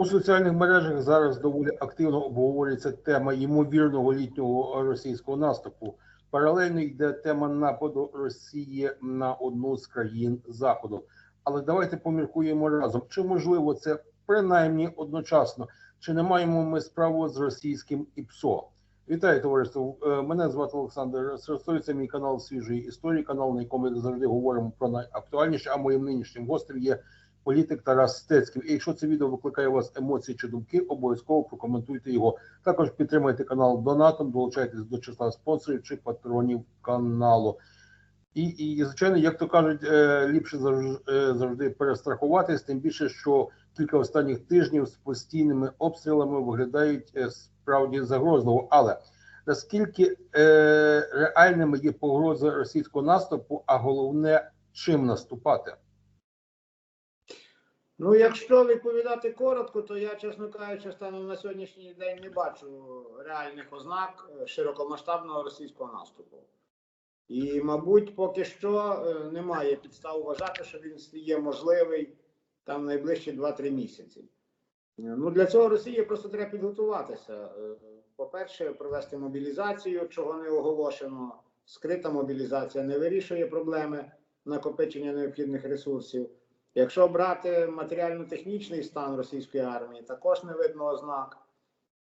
У соціальних мережах зараз доволі активно обговорюється тема ймовірного літнього російського наступу. Паралельно йде тема нападу Росії на одну з країн Заходу. Але давайте поміркуємо разом. Чи можливо це принаймні одночасно? Чи не маємо ми справу з російським ІПСО? Вітаю, товариство. Е, Мене звати Олександр Сростовий, це мій канал свіжої історії, канал, на якому ми завжди говоримо про найактуальніше. А моїм нинішнім гостем є політик Тарас Стецький. І якщо це відео викликає у вас емоції чи думки, обов'язково прокоментуйте його. Також підтримайте канал донатом, долучайтесь до числа спонсорів чи патронів каналу. І, і звичайно, як то кажуть, е, ліпше е, завжди перестрахуватись, тим більше, що кілька останніх тижнів з постійними обстрілами виглядають е, справді загрозливо. Але наскільки реальними є погрози російського наступу, а головне, чим наступати? Ну, якщо відповідати коротко, то я, чесно кажучи, станом на сьогоднішній день не бачу реальних ознак е, широкомасштабного російського наступу. І, мабуть, поки що е, немає підстав вважати, що він є можливий там найближчі 2-3 місяці. Ну, для цього Росії просто треба підготуватися. Е, По-перше, провести мобілізацію, чого не оголошено. Скрита мобілізація не вирішує проблеми накопичення необхідних ресурсів. Якщо брати матеріально-технічний стан російської армії, також не видно ознак.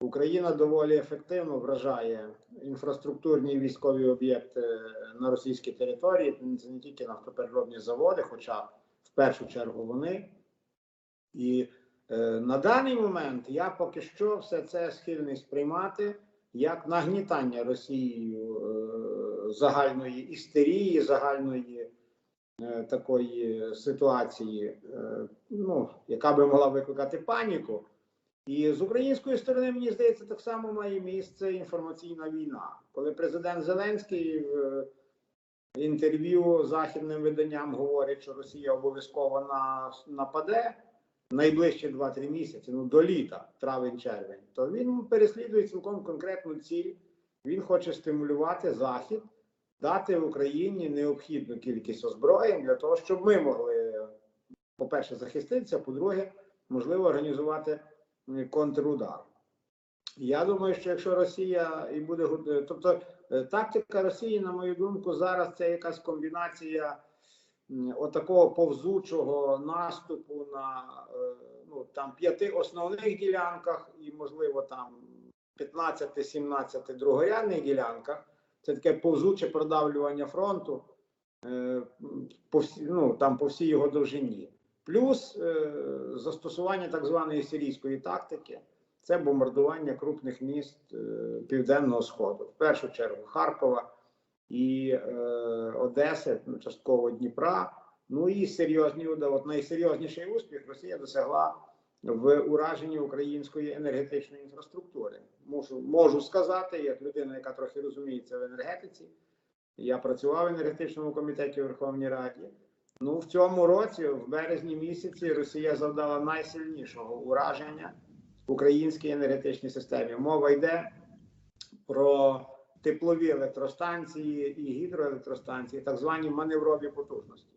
Україна доволі ефективно вражає інфраструктурні військові об'єкти на російській території. Це не тільки нафтопереробні заводи, хоча в першу чергу вони. І е, на даний момент я поки що все це схильний сприймати як нагнітання Росією е, загальної істерії, загальної е, такої ситуації, е, ну, яка би могла викликати паніку. І з української сторони, мені здається, так само має місце інформаційна війна. Коли президент Зеленський в інтерв'ю західним виданням говорить, що Росія обов'язково на, нападе найближчі 2-3 місяці, ну до літа, травень-червень, то він переслідує цілком конкретну ціль. Він хоче стимулювати Захід, дати Україні необхідну кількість озброєнь для того, щоб ми могли, по-перше, захиститися, по-друге, можливо, організувати контрудар. Я думаю, що якщо Росія і буде тобто е, тактика Росії, на мою думку, зараз це якась комбінація отакого повзучого наступу на е, ну там п'яти основних ділянках і, можливо, там 15-17 другорядних ділянках. Це таке повзуче продавлювання фронту е, по всі, ну, там по всій його довжині. Плюс е, застосування так званої сирійської тактики це бомбардування крупних міст е, Південного Сходу, в першу чергу Харкова і Одеси, ну, частково Дніпра. Ну і серйозні. От найсерйозніший успіх Росія досягла в ураженні української енергетичної інфраструктури. Можу, можу сказати, як людина, яка трохи розуміється в енергетиці. Я працював в енергетичному комітеті Верховній Раді. Ну, в цьому році, в березні місяці, Росія завдала найсильнішого ураження українській енергетичній системі. Мова йде про теплові електростанції і гідроелектростанції, так звані маневрові потужності.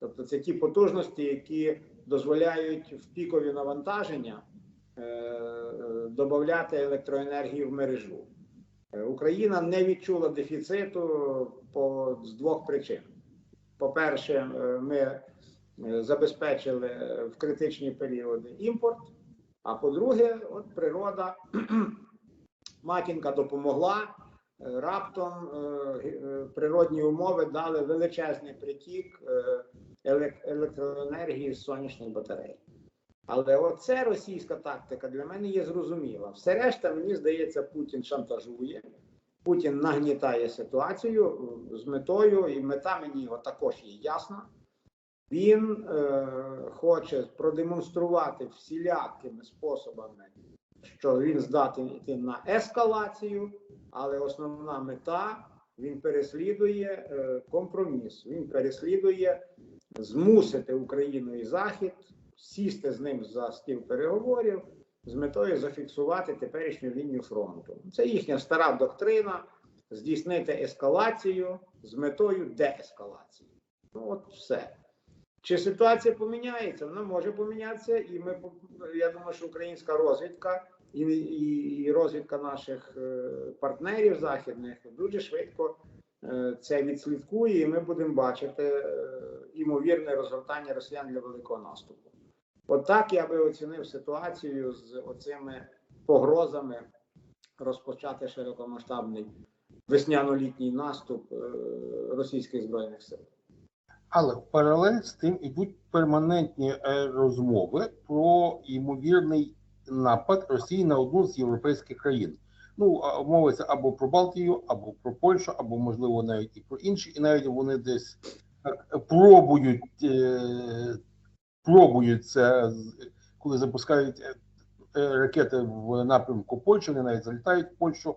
Тобто це ті потужності, які дозволяють в пікові навантаження е, е, додати електроенергію в мережу. Е, Україна не відчула дефіциту по, з двох причин. По-перше, ми забезпечили в критичні періоди імпорт. А по-друге, от природа, матінка допомогла. Раптом природні умови дали величезний притік електроенергії з сонячних батарей. Але оце російська тактика для мене є зрозуміла. Все решта, мені здається, Путін шантажує, Путін нагнітає ситуацію з метою, і мета мені його також є ясна. Він е, хоче продемонструвати всілякими способами, що він здатний йти на ескалацію, але основна мета він переслідує е, компроміс. Він переслідує змусити Україну і Захід сісти з ним за стіл переговорів з метою зафіксувати теперішню лінію фронту. Це їхня стара доктрина здійснити ескалацію з метою деескалації. Ну от все. Чи ситуація поміняється? Вона може помінятися, і ми я думаю, що українська розвідка і, і, розвідка наших е, партнерів західних дуже швидко це відслідкує, і ми будемо бачити е, імовірне розгортання росіян для великого наступу. От я би оцінив ситуацію з оцими погрозами розпочати широкомасштабний весняно-літній наступ е, російських збройних сил. Але паралель з тим ідуть перманентні е, розмови про ймовірний напад Росії на одну з європейських країн. Ну, мовиться або про Балтію, або про Польщу, або можливо навіть і про інші, і навіть вони десь так пробують, е, пробують це, коли запускають е, е, ракети в напрямку Польщі, вони навіть залітають в Польщу.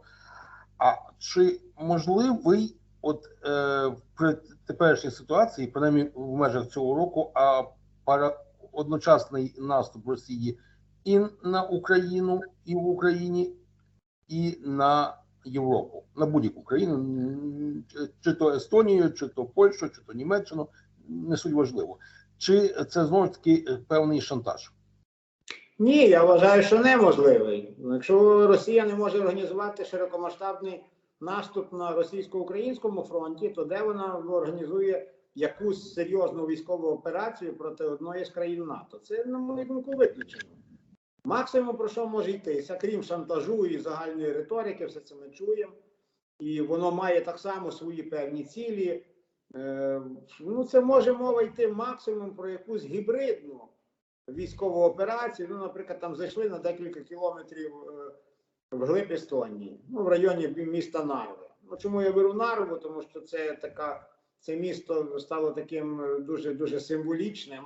А чи можливий от е, при теперішній ситуації, принаймні в межах цього року, а пара одночасний наступ Росії і на Україну, і в Україні, і на Європу, на будь-яку країну, чи- то Естонію, чи то Польщу, чи то Німеччину, не суть важливо. Чи це знову ж таки певний шантаж? Ні, я вважаю, що неможливий. Якщо Росія не може організувати широкомасштабний наступ на російсько-українському фронті, то де вона організує якусь серйозну військову операцію проти одної з країн НАТО? Це, на мою думку, виключено. Максимум про що може йтися, крім шантажу і загальної риторики, все це ми чуємо. І воно має так само свої певні цілі. Е, ну, це може мова йти максимум про якусь гібридну військову операцію. Ну, наприклад, там зайшли на декілька кілометрів е, вглиб Естонії, ну, в районі міста Нарви. Ну, чому я беру Нарву? Тому що це така, це місто стало таким е, дуже дуже символічним,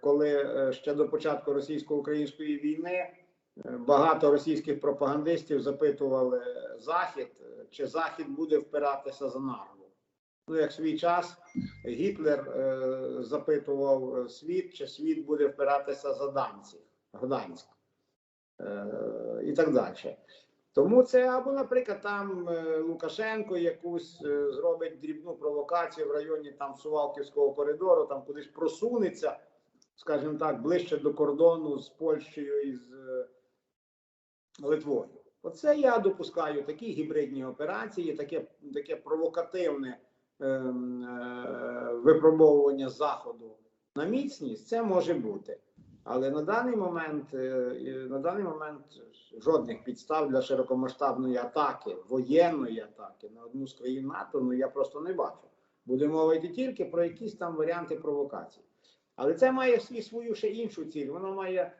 коли е, ще до початку російсько-української війни е, багато російських пропагандистів запитували Захід, е, чи Захід буде впиратися за Нарву. Ну, як свій час Гітлер е, запитував е, світ, чи світ буде впиратися за Данців, Гданськ е, і так далі. Тому це або, наприклад, там е, Лукашенко якусь е, зробить дрібну провокацію в районі там Сувалківського коридору, там кудись просунеться, скажімо так, ближче до кордону з Польщею і з е, Литвою. Оце я допускаю такі гібридні операції, таке, таке провокативне ем, випробовування заходу на міцність, це може бути. Але на даний момент е, на даний момент жодних підстав для широкомасштабної атаки, воєнної атаки на одну з країн НАТО, ну я просто не бачу. Буде мова йти тільки про якісь там варіанти провокацій. Але це має свою ще іншу ціль. Воно має,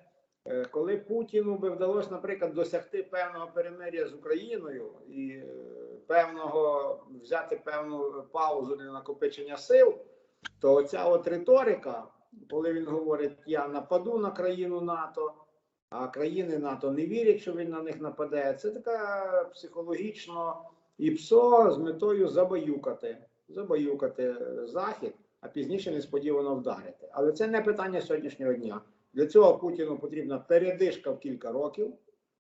е, коли Путіну би вдалося, наприклад, досягти певного перемир'я з Україною і е, певного взяти певну паузу для накопичення сил, то оця от риторика, коли він говорить, я нападу на країну НАТО, а країни НАТО не вірять, що він на них нападе, це така психологічно ІПСО з метою забаюкати, забаюкати Захід, а пізніше несподівано вдарити. Але це не питання сьогоднішнього дня. Для цього Путіну потрібна передишка в кілька років.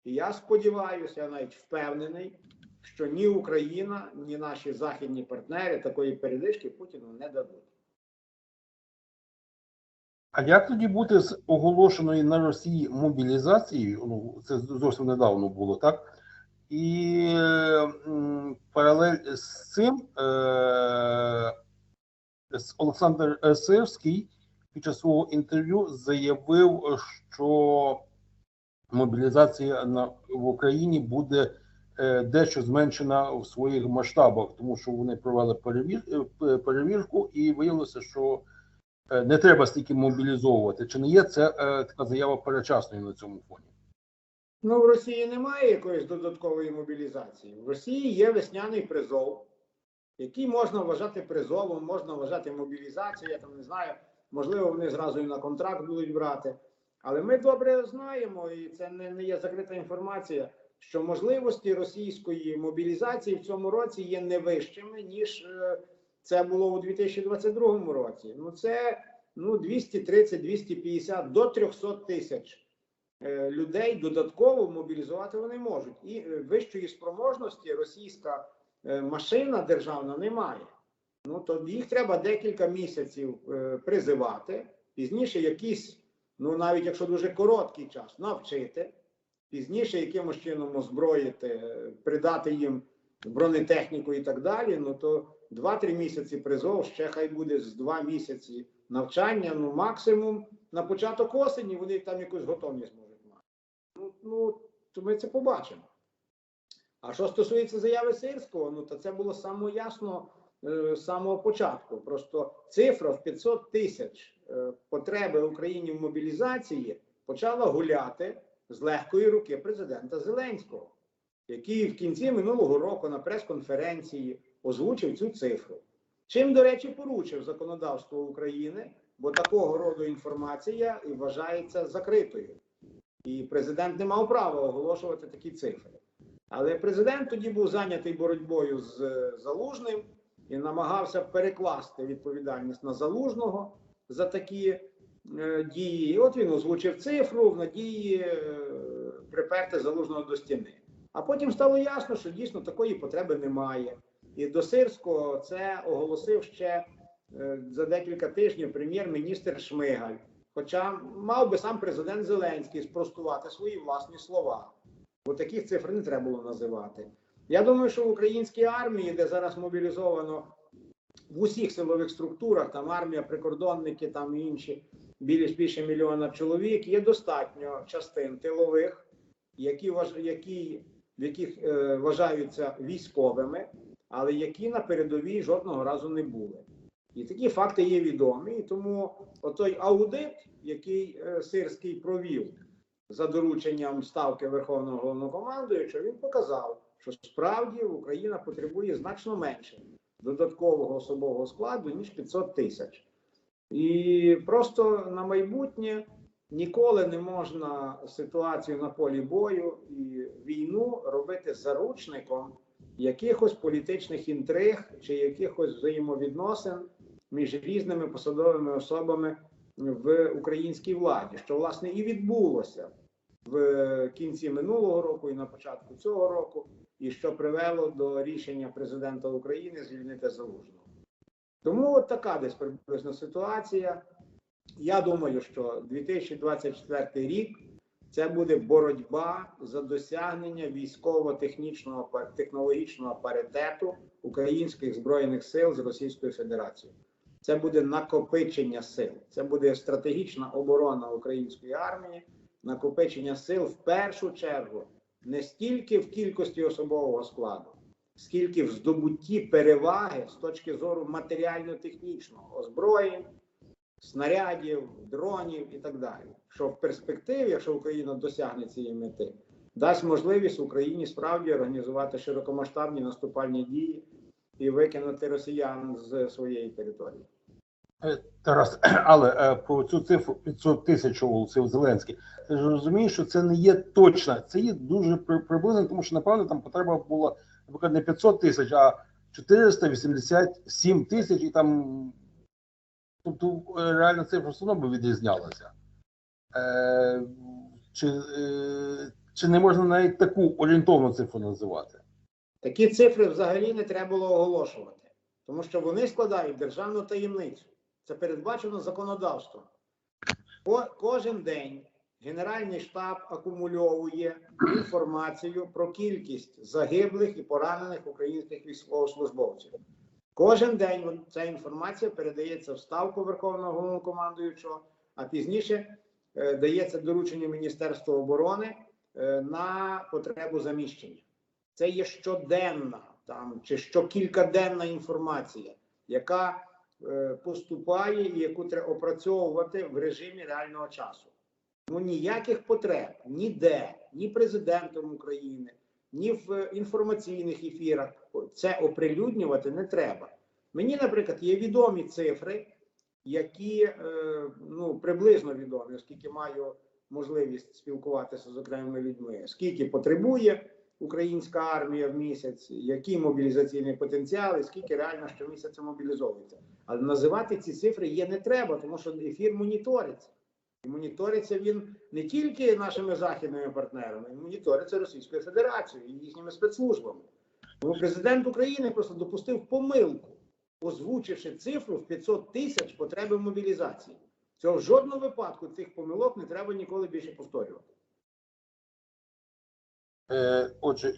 І я сподіваюся, я навіть впевнений, що ні Україна, ні наші західні партнери такої передишки Путіну не дадуть. А як тоді бути з оголошеною на Росії мобілізацією? Ну, це зовсім недавно було, так? І паралель з цим е, Олександр Сирський під час свого інтерв'ю заявив, що мобілізація на, в Україні буде е, дещо зменшена в своїх масштабах, тому що вони провели перевір, е, перевірку і виявилося, що не треба стільки мобілізовувати. Чи не є це е, така заява перечасною на цьому фоні? Ну, в Росії немає якоїсь додаткової мобілізації. В Росії є весняний призов, який можна вважати призовом, можна вважати мобілізацією. Я там не знаю, можливо, вони зразу і на контракт будуть брати. Але ми добре знаємо, і це не, не є закрита інформація, що можливості російської мобілізації в цьому році є не вищими, ніж е, це було у 2022 році. Ну, це ну, 230-250 до 300 тисяч е, людей додатково мобілізувати вони можуть. І е, вищої спроможності російська е, машина державна не має. ну то їх треба декілька місяців призивати, пізніше якийсь, ну навіть якщо дуже короткий час, навчити, пізніше якимось чином озброїти, придати їм бронетехніку і так далі. Ну то 2-3 місяці призов, ще хай буде з 2 місяці навчання, ну максимум на початок осені вони там якусь готовність можуть мати. Ну, ну то ми це побачимо. А що стосується заяви Сирського, ну то це було само ясно е, з самого початку. Просто цифра в 500 тисяч е, потреби Україні в мобілізації почала гуляти з легкої руки президента Зеленського, який в кінці минулого року на прес-конференції озвучив цю цифру. Чим, до речі, поручив законодавство України, бо такого роду інформація вважається закритою. І президент не мав права оголошувати такі цифри. Але президент тоді був зайнятий боротьбою з е, залужним і намагався перекласти відповідальність на залужного за такі е, дії. І от він озвучив цифру в надії е, приперти залужного до стіни. А потім стало ясно, що дійсно такої потреби немає. І до Сирського це оголосив ще е, за декілька тижнів прем'єр-міністр Шмигаль. Хоча мав би сам президент Зеленський спростувати свої власні слова, бо таких цифр не треба було називати. Я думаю, що в українській армії, де зараз мобілізовано в усіх силових структурах, там армія, прикордонники, там інші більш більше мільйона чоловік, є достатньо частин тилових, які, які, в яких е, вважаються військовими, але які на передовій жодного разу не були. І такі факти є відомі. І тому отой аудит, який е, Сирський провів за дорученням ставки Верховного головнокомандуючого, він показав, що справді Україна потребує значно менше додаткового особового складу, ніж 500 тисяч. І просто на майбутнє ніколи не можна ситуацію на полі бою і війну робити заручником якихось політичних інтриг чи якихось взаємовідносин між різними посадовими особами в українській владі, що власне і відбулося в кінці минулого року і на початку цього року, і що привело до рішення президента України звільнити залужного. Тому от така десь приблизно ситуація. Я думаю, що 2024 рік це буде боротьба за досягнення військово-технічного технологічного паритету українських збройних сил з Російською Федерацією. Це буде накопичення сил, це буде стратегічна оборона української армії, накопичення сил в першу чергу не стільки в кількості особового складу, скільки в здобутті переваги з точки зору матеріально-технічного озброєнь, снарядів, дронів і так далі. Що в перспективі, якщо Україна досягне цієї мети, дасть можливість Україні справді організувати широкомасштабні наступальні дії і викинути росіян з своєї території. Е, Тарас, але е, про цю цифру 500 тисяч оголосив Зеленський. Ти ж розумієш, що це не є точна, це є дуже при- приблизно, тому що напевно там потреба була, наприклад, не 500 тисяч, а 487 тисяч, і там тобто е, реальна цифра все одно би відрізнялася. Е, чи, е, чи не можна навіть таку орієнтовну цифру називати? Такі цифри взагалі не треба було оголошувати, тому що вони складають державну таємницю. Це передбачено законодавством. Ко- кожен день Генеральний штаб акумульовує інформацію про кількість загиблих і поранених українських військовослужбовців. Кожен день ця інформація передається в ставку Верховного Головнокомандуючого, а пізніше е, дається доручення Міністерства оборони е, на потребу заміщення. Це є щоденна там чи щокількаденна інформація, яка е, поступає і яку треба опрацьовувати в режимі реального часу. Ну ніяких потреб ніде, ні президентом України, ні в інформаційних ефірах це оприлюднювати не треба. Мені, наприклад, є відомі цифри, які е, ну приблизно відомі, оскільки маю можливість спілкуватися з окремими людьми, скільки потребує українська армія в місяць, який мобілізаційний потенціал, і скільки реально щомісяця мобілізовується. Але називати ці цифри є не треба, тому що ефір моніториться. І моніториться він не тільки нашими західними партнерами, він моніториться Російською Федерацією і їхніми спецслужбами. Тому президент України просто допустив помилку, озвучивши цифру в 500 тисяч потреби мобілізації. Цього в жодному випадку цих помилок не треба ніколи більше повторювати. Е, отже,